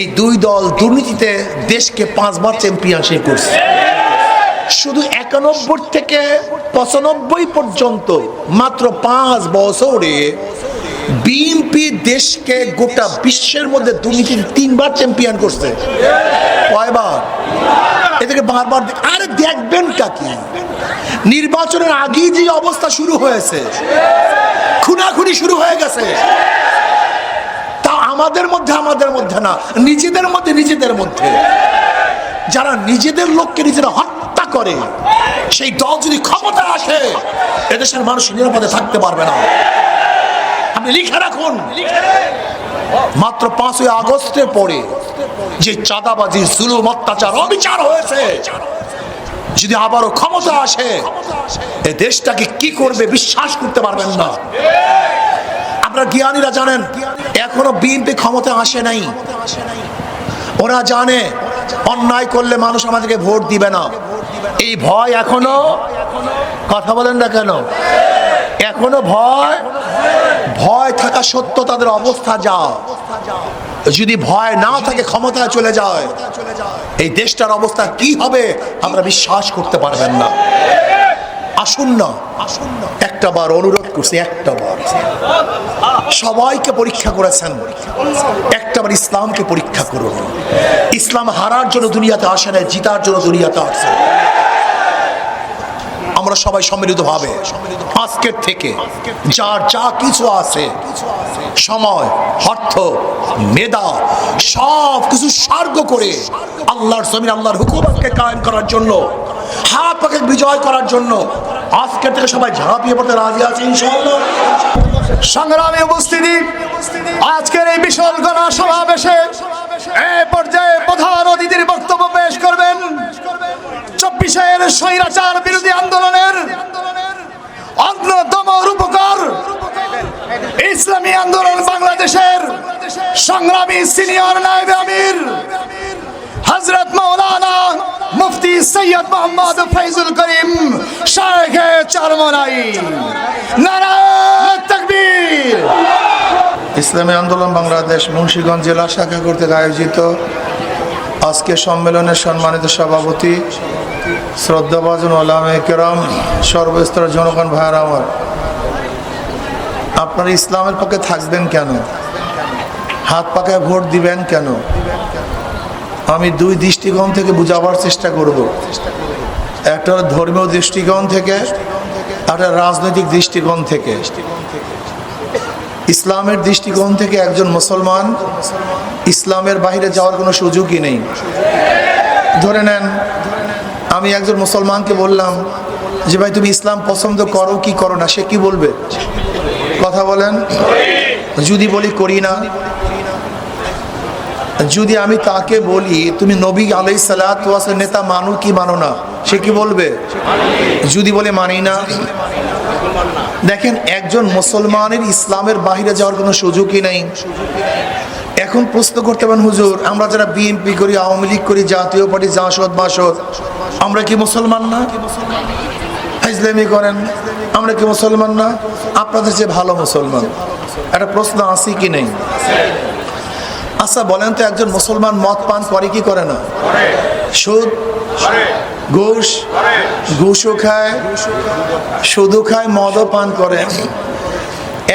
এই দুই দল দুর্নীতিতে দেশকে পাঁচবার চ্যাম্পিয়নশিপ করছে। শুধু একানব্বই থেকে পঁচানব্বই পর্যন্ত মাত্র পাঁচ বছরে বিএনপি দেশকে গোটা বিশ্বের মধ্যে দুর্নীতি তিনবার চ্যাম্পিয়ন করছে। কয়বার? এদেরকে বারবার আরে দেখবেন কাকি, নির্বাচনের আগেই যে অবস্থা শুরু হয়েছে, খুনাখুনি শুরু হয়ে গেছে। আমাদের মধ্যে আমাদের মধ্যে না, নিজেদের মধ্যে নিজেদের মধ্যে। যারা নিজেদের লোককে নিজেরা হত্যা করে, সেই দল যদি ক্ষমতা আসে, এদেশের মানুষ নিরাপদে থাকতে পারবে না। আপনি লিখে রাখুন। মাত্র পাঁচই আগস্টের পরে যে চাঁদাবাজি, জুলুম, অত্যাচার, অবিচার হয়েছে। যদি আবারও ক্ষমতা আসে, এ দেশটাকে কি করবে বিশ্বাস করতে পারবেন না। আপনারা জ্ঞানীরা জানেন, এখনও বিএনপি ক্ষমতা আসে নাই। ওরা জানে, অন্যায় করলে মানুষ আমাদেরকে ভোট দিবে না। এই ভয় এখনও, কথা বলেন না কেন? এখনও ভয় ভয় থাকা সত্য তাদের অবস্থা যা। যদি ভয় না থাকে, ক্ষমতায় চলে যায়। এই দেশটার অবস্থা কি হবে, আমরা বিশ্বাস করতে পারবেন না না। আসুন না। একটা বার অনুরোধ করছি, একটা বার। সবাইকে পরীক্ষা করেছেন। একটাবার ইসলামকে পরীক্ষা করুন। ইসলাম হারার জন্য দুনিয়াতে আসে না জিতার জন্য দুনিয়াতে আসে আমরা সবাই সম্মিলিত ভাবে আজকের থেকে যার যা কিছু আছে, সময়, অর্থ, মেধা, সব কিছু সার্গ করে আল্লাহর জমিন, আল্লাহর হুকুমতকে কায়েম করার জন্য হাত পাকে বিজয় করার জন্য আজকের থেকে সবাই ঝাঁপিয়ে পড়তে রাজি আছে সংগ্রামী উপস্থিতি, আজকের এই বিশাল গণা সমাবেশে এ পর্যায়ে প্রধান অতিথির বক্তব্য পেশ করবেন চব্বিশের স্বৈরাচার বিরোধী আন্দোলনের অন্যতম রূপকার ইসলামী আন্দোলন বাংলাদেশের সংগ্রামী সিনিয়র নায়েব আমির। হজরত মৌলানা মুফতি সৈয়দ মোহাম্মদ ফৈজুল করিম শাহেখ চারমনাই। নারায়ণ তকবীর। ইসলামী আন্দোলন বাংলাদেশ মুন্সিগঞ্জ জেলা শাখা কর্তৃক আয়োজিত আজকে সম্মেলনের সম্মানিত সভাপতি, শ্রদ্ধাভাজন ওলামে কেরাম, সর্বস্তরের জনগণ ভাইয়ার আমার, আপনারা ইসলামের পক্ষে থাকবেন কেন? হাত পাকায় ভোট দিবেন কেন? আমি দুই দৃষ্টিকোণ থেকে বুঝাবার চেষ্টা করব। একটা ধর্মীয় দৃষ্টিকোণ থেকে, একটা রাজনৈতিক দৃষ্টিকোণ থেকে। ইসলামের দৃষ্টিকোণ থেকে একজন মুসলমান, ইসলামের বাইরে যাওয়ার কোনো সুযোগই নেই। ধরে নেন, আমি একজন মুসলমানকে বললাম যে, ভাই, তুমি ইসলাম পছন্দ করো কি করো না? সে কি বলবে? কথা বলেন, যদি বলি করি না যদি আমি তাকে বলি, তুমি নবী আলাই সালাত নেতা, মানো কি মানো না? সে কি বলবে? যদি বলে, মানি না। দেখেন, একজন মুসলমানের ইসলামের বাইরে যাওয়ার কোনো সুযোগই নেই। এখন প্রশ্ন করতে পারেন, হুজুর, আমরা যারা বিএনপি করি, আওয়ামী লীগ করি, জাতীয় পার্টি, জাসদ, বাসদ, আমরা কি মুসলমান না? ইসলামী করেন, আমরা কি মুসলমান না? আপনাদের যে ভালো মুসলমান। একটা প্রশ্ন আছে কি নেই? আচ্ছা বলেন তো একজন মুসলমান মদ পান করে কি করে না? সুদ, ঘুষ, ঘুষও খায় শুধু খায়, মদও পান করে।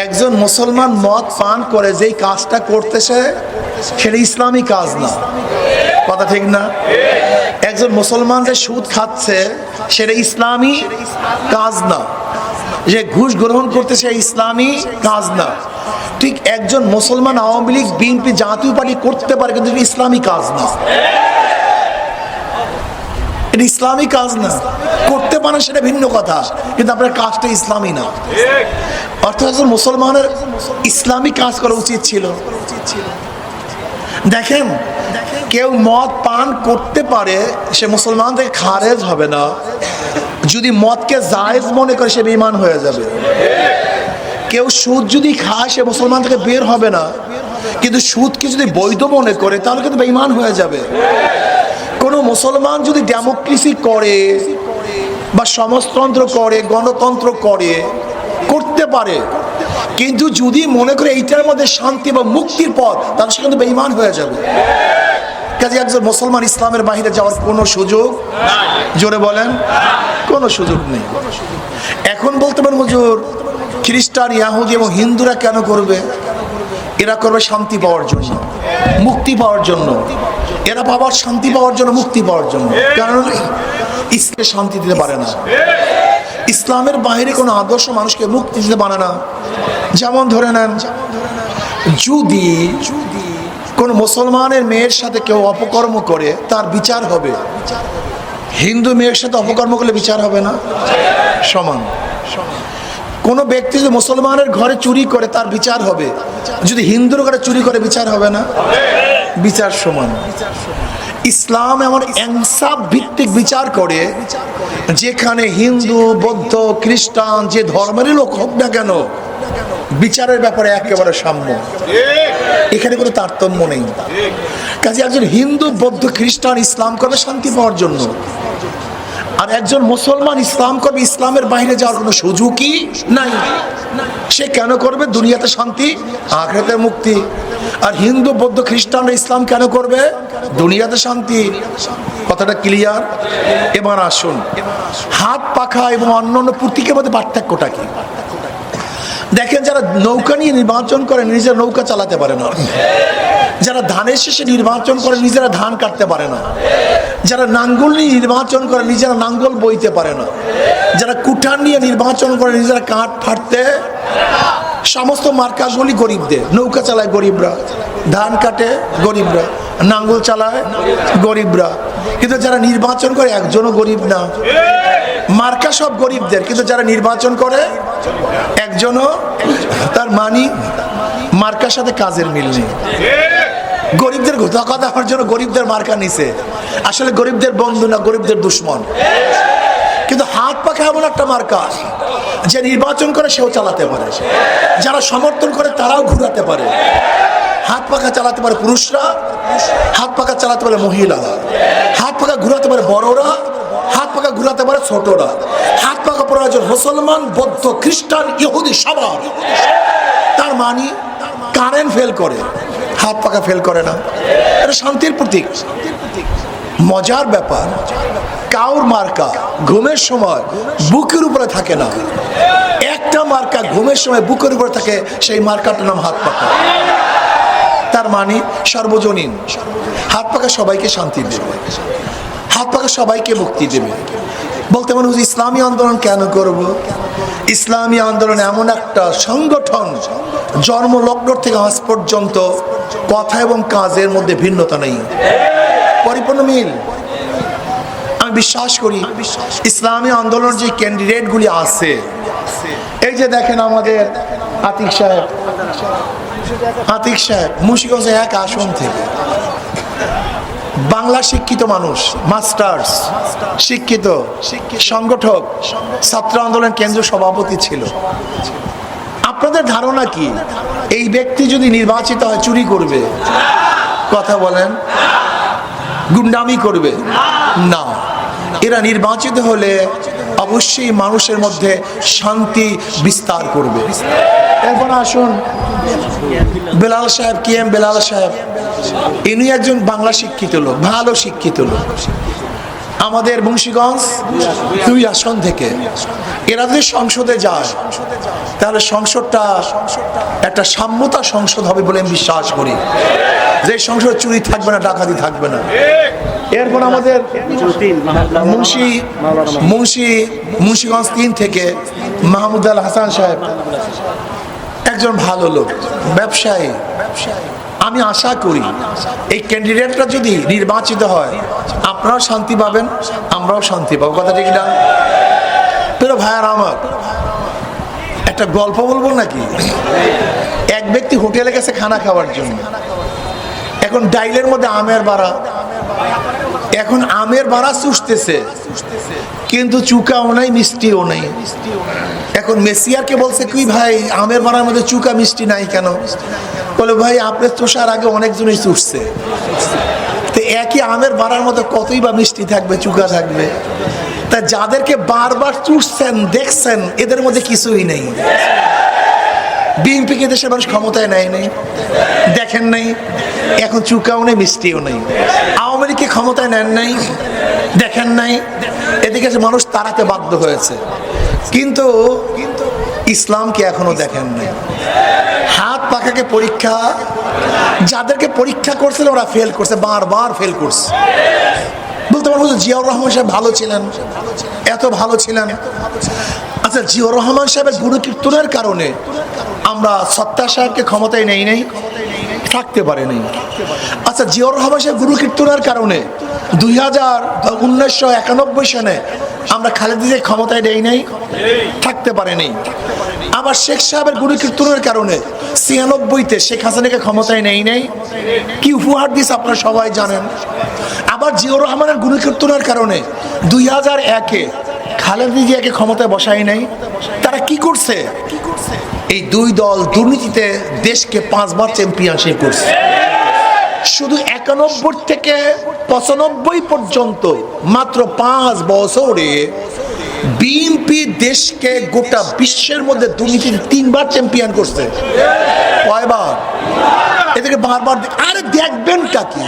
একজন মুসলমান মদ পান করে, যেই কাজটা করতেছে, সেটা ইসলামী কাজ না। কথা ঠিক না? একজন মুসলমান যে সুদ খাচ্ছে, সেটা ইসলামী কাজ না। যে ঘুষ গ্রহণ করতেছে ইসলামী কাজ না। ঠিক একজন মুসলমান আওয়ামী লীগ, বিএনপি জাতীয় পার্টি করতে পারে, কিন্তু ইসলামী কাজ না। ইসলামী কাজ না। করতে পারেন সেটা ভিন্ন কথা, কিন্তু আপনার কাজটা ইসলামী না। অর্থাৎ মুসলমানের ইসলামী কাজ করা উচিত ছিল। দেখেন, কেউ মদ পান করতে পারে, সে মুসলমান থেকে খারেজ হবে না। যদি মদকে জায়েজ মনে করে সে বেঈমান হয়ে যাবে। কেউ সুদ যদি খায়, সে মুসলমান থেকে বের হবে না। কিন্তু সুদকে যদি বৈধ মনে করে, তাহলে কিন্তু বেঈমান হয়ে যাবে। কোনো মুসলমান যদি ডেমোক্রেসি করে বা সমাজতন্ত্র করে, গণতন্ত্র করে, করতে পারে। কিন্তু যদি মনে করে এইটার মধ্যে শান্তি বা মুক্তির পথ, তাহলে সে কিন্তু বেঈমান হয়ে যাবে। কাজে একজন মুসলমান ইসলামের বাহিরে যাওয়ার কোনো সুযোগ জোরে বলেন, কোনো সুযোগ নেই। এখন বলতে পারেন, হুজুর, খ্রিস্টান, ইয়াহুদি এবং হিন্দুরা কেন করবে? এরা করবে শান্তি পাওয়ার জন্য, মুক্তি পাওয়ার জন্য। এরা পাওয়ার শান্তি পাওয়ার জন্য, মুক্তি পাওয়ার জন্য। কারণ ইসকে শান্তি দিতে পারে না। ইসলামের বাইরে কোনো আদর্শ মানুষকে মুক্তি দিতে পারে না। যেমন ধরে নেন, যদি কোন মুসলমানের মেয়ের সাথে কেউ অপকর্ম করে, তার বিচার হবে। হিন্দু মেয়ের সাথে অপকর্ম করলে বিচার হবে না? সমান। কোনো ব্যক্তি যদি মুসলমানের ঘরে চুরি করে, তার বিচার হবে। যদি হিন্দুর ঘরে চুরি করে, বিচার হবে না? বিচার সমান। ইসলাম এমন ইনসাফ ভিত্তিক বিচার করে, যেখানে হিন্দু, বৌদ্ধ, খ্রিস্টান, যে ধর্মেরই লোক হোক না কেন বিচারের ব্যাপারে একেবারে সাম্য। এখানে কোনো তারতম্য নেই। কাজে একজন হিন্দু, বৌদ্ধ, খ্রিস্টান ইসলাম করবে শান্তি পাওয়ার জন্য। আর একজন মুসলমান ইসলাম করবে ইসলামের বাইরে যাওয়ার কোনো সুযোগই নাই। সে কেন করবে? দুনিয়াতে শান্তি, আখেরাতে মুক্তি। আর হিন্দু, বৌদ্ধ, খ্রিস্টানরা ইসলাম কেন করবে? দুনিয়াতে শান্তি। কথাটা ক্লিয়ার? এবার আসুন। হাত পাখা এবং অন্যান্য প্রতীকের মধ্যে পার্থক্যটা কি? দেখেন যারা নৌকা নিয়ে নির্বাচন করে নিজের নৌকা চালাতে পারে না। যারা ধানের শেষে নির্বাচন করে, নিজেরা ধান কাটতে পারে না। যারা নাঙ্গল নিয়ে নির্বাচন করে, নিজেরা নাঙ্গল বইতে পারে না। যারা কুঠার নিয়ে নির্বাচন করে, নিজেরা কাঠ ফাটতে সমস্ত মার্কাগুলি গরিবদের। নৌকা চালায় গরিবরা, ধান কাটে গরিবরা, নাঙ্গল চালায় গরিবরা। কিন্তু যারা নির্বাচন করে, একজনও গরিব না। মার্কা সব গরিবদের, কিন্তু যারা নির্বাচন করে, একজনও তার মানি মার্কার সাথে কাজের মিল গরিবদের কথা হওয়ার জন্য গরিবদের মার্কা নিছে। আসলে গরিবদের বন্ধু না গরিবদের দুশ্মন। কিন্তু হাত পাখা এমন একটা মার্কা, যে নির্বাচন করে সেও চালাতে পারে। যারা সমর্থন করে তারাও ঘুরাতে পারে। হাত পাখা চালাতে পারে পুরুষরা, হাত পাখা চালাতে পারে মহিলারা। হাত পাখা ঘুরাতে পারে বড়রা ঘুরাতে পারে ছোটরা। হাত পাখা প্রয়োজন মুসলমান, বৌদ্ধ, খ্রিস্টান, ইহুদি, সবার। তার মানি কারেন্ট ফেল করে। হাত পাকা ফেল করে না। এটা শান্তির প্রতীক। মজার ব্যাপার, কাউর মার্কা ঘুমের সময় বুকের উপরে থাকে না। একটা মার্কা ঘুমের সময় বুকের উপরে থাকে, সেই মার্কাটার নাম হাত পাকা। তার মানে সর্বজনীন। হাত পাকা সবাইকে শান্তি দেবে। হাত সবাইকে মুক্তি দেবে। বলতে মনে হচ্ছে ইসলামী আন্দোলন কেন করব? ইসলামী আন্দোলন এমন একটা সংগঠন জন্ম লগ্ন থেকে আজ পর্যন্ত কথা এবং কাজের মধ্যে ভিন্নতা নেই। পরিপূর্ণ মিল? আমি বিশ্বাস করি, ইসলামী আন্দোলন যে ক্যান্ডিডেটগুলি আছে, এই যে দেখেন আমাদের আতিক সাহেব আতিক সাহেব, মুন্সিগঞ্জ এক আসন থেকে। বাংলা শিক্ষিত মানুষ, মাস্টার্স, শিক্ষিত, সংগঠক, ছাত্র আন্দোলন কেন্দ্র সভাপতি ছিল। আপনাদের ধারণা কি? এই ব্যক্তি যদি নির্বাচিত হয়, চুরি করবে? কথা বলেন। গুন্ডামি করবে? না। এরা নির্বাচিত হলে অবশ্যই মানুষের মধ্যে শান্তি বিস্তার করবে। এরপর আসুন, বেলাল সাহেব, কে এম বেলাল সাহেব? ইনি একজন বাংলা শিক্ষিত লোক, ভালো শিক্ষিত লোক। আমাদের মুন্সীগঞ্জ দুই আসন থেকে। এরা যদি সংসদে যায়, তাহলে সংসদটা একটা সাম্যতা সংসদ হবে বলে আমি বিশ্বাস করি। যে সংসদ চুরি থাকবে না, ডাকাতি থাকবে না। এরপর আমাদের মুন্সি মুন্সি, মুন্সিগঞ্জ তিন থেকে মাহমুদ আল হাসান সাহেব। একজন ভালো লোক, ব্যবসায়ী। আমি আশা করি এই ক্যান্ডিডেটরা যদি নির্বাচিত হয়, আপনারাও শান্তি পাবেন, আমরাও শান্তি পাবো। কথা ঠিক না? প্রিয় ভাইয়ার আমার, একটা গল্প বলব নাকি? এক ব্যক্তি হোটেলে গেছে খানা খাওয়ার জন্য। এখন ডাইলের মধ্যে আমের বাড়া। এখন আমের বাড়া চুষতেছে কিন্তু চুকা চুকাও নাই, মিষ্টিও নাই। এখন মেসিয়ারকে বলছে কি, ভাই, আমের বাড়ার মধ্যে চুকা, মিষ্টি নাই কেন? বলে, ভাই, আপনার চুষার আগে অনেকজনই চুষছে তো একই আমের বাড়ার মধ্যে কতই বা মিষ্টি থাকবে, চুকা থাকবে? তা যাদেরকে বারবার চুষছেন, দেখছেন, এদের মধ্যে কিছুই নেই। বিএনপিকে দেশের মানুষ ক্ষমতায় নেয় নাই, দেখেন নাই, এখন চুকাও নেই, মিষ্টিও নেই। আওয়ামী লীগকে ক্ষমতায় নেন নাই, দেখেন নাই, এদিকে মানুষ তাড়াতে বাধ্য হয়েছে। কিন্তু ইসলামকে এখনও দেখেন নাই। হাত পাখাকে পরীক্ষা, যাদেরকে পরীক্ষা করছিল ওরা ফেল করছে, বারবার ফেল করছে। বলতে পারব জিয়াউর রহমান সাহেব ভালো ছিলেন, এত ভালো ছিলেন। আচ্ছা জিয়াউর রহমান সাহেবের গুরু কীর্তনের কারণে আমরা সত্তা সাহেবকে ক্ষমতায় নেই নাই, থাকতে পারে নাই। আচ্ছা জিয়াউর রহমান সাহেব গুরু কীর্তনের কারণে দুই হাজার উনিশশো একানব্বই সনে আমরা খালেদিকে ক্ষমতায় নেই নাই, থাকতে পারে নাই। আবার শেখ সাহেবের গুরু কীর্তনের কারণে ছিয়ানব্বইতে শেখ হাসিনাকে ক্ষমতায় নেই নাই, কি উপহার দিস আপনারা সবাই জানেন। আবার জিয়র রহমানের গুরু কীর্তনের কারণে দুই হাজার একে খালেদা জিয়াকে ক্ষমতায় বসায় নাই। তারা কি করছে? এই দুই দল দুর্নীতিতে দেশকে পাঁচবার চ্যাম্পিয়নশিপ করছে। শুধু একানব্বই থেকে পঁচানব্বই পর্যন্ত মাত্র পাঁচ বছরে বিএনপি দেশকে গোটা বিশ্বের মধ্যে দুর্নীতিতে তিনবার চ্যাম্পিয়ন করছে। এদেরকে বারবার আরে দেখবেনটা কি?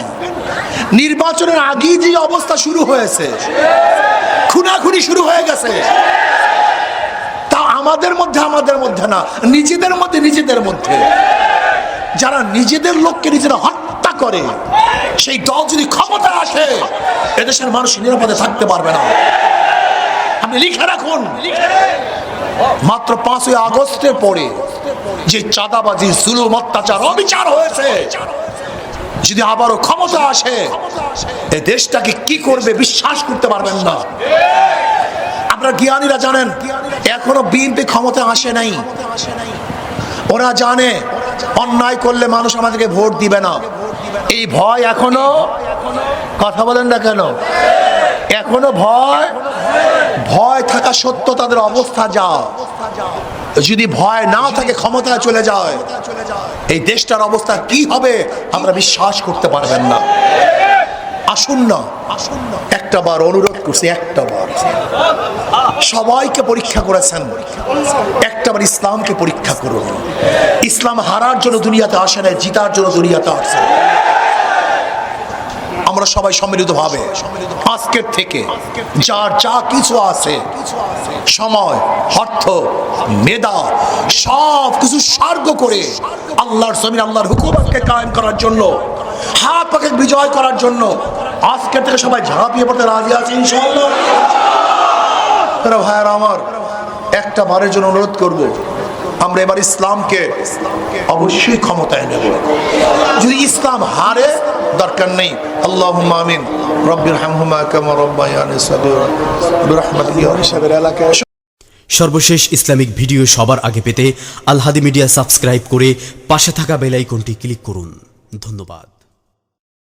নির্বাচনের আগেই যে অবস্থা শুরু হয়েছে, খুনাখুনি শুরু হয়ে গেছে। তা আমাদের মধ্যে আমাদের মধ্যে না, নিজেদের মধ্যে নিজেদের মধ্যে। যারা নিজেদের লোককে নিজেরা হত্যা করে, সেই দল যদি ক্ষমতা আসে, এদেশের মানুষ নিরাপদে থাকতে পারবে না। আপনি লিখে রাখুন। মাত্র পাঁচই আগস্টের পরে যে চাঁদাবাজি, জুলুম, অত্যাচার, অবিচার হয়েছে। যদি আবারও ক্ষমতা আসে, এ দেশটাকে কি করবে বিশ্বাস করতে পারবেন না। আপনারা জ্ঞানীরা জানেন, এখনও বিএনপি ক্ষমতা আসে নাই। ওরা জানে, অন্যায় করলে মানুষ আমাদেরকে ভোট দিবে না। এই ভয় এখনও, কথা বলেন না কেন? এখনও ভয় ভয় থাকা সত্য তাদের অবস্থা যা। যদি ভয় না থাকে, ক্ষমতায় চলে যায়। এই দেশটার অবস্থা কি হবে, আমরা বিশ্বাস করতে পারবেন না। আসুন না। একটা বার অনুরোধ করছি, একটা বার। সবাইকে পরীক্ষা করেছেন। একটাবার ইসলামকে পরীক্ষা করুন। ইসলাম হারার জন্য দুনিয়াতে আসে না জিতার জন্য দুনিয়াতে আসে আমরা সবাই সম্মিলিত ভাবে। আজকের থেকে যার যা কিছু আছে, সময়, অর্থ, মেধা, সব কিছু স্বর্গ করে আল্লাহর জমিন, আল্লাহর হুকুমতকে কায়েম করার জন্য, হাত পাকে বিজয় করার জন্য আজকের থেকে সবাই ঝাঁপিয়ে পড়তে রাজি আছে ইনশাআল্লাহ। ভাইয়ার আমার, একটা বারের জন্য অনুরোধ করব, আমরা এবার ইসলামকে অবশ্যই ক্ষমতায় নেব। যদি ইসলাম হারে দরকার নেই। আল্লাহ আমিন। রব্বির হামহুমা কামা রব্বায়ানি সর্বশেষ ইসলামিক ভিডিও সবার আগে পেতে আলহাদি মিডিয়া সাবস্ক্রাইব করে পাশে থাকা বেল আইকনটি ক্লিক করুন। ধন্যবাদ।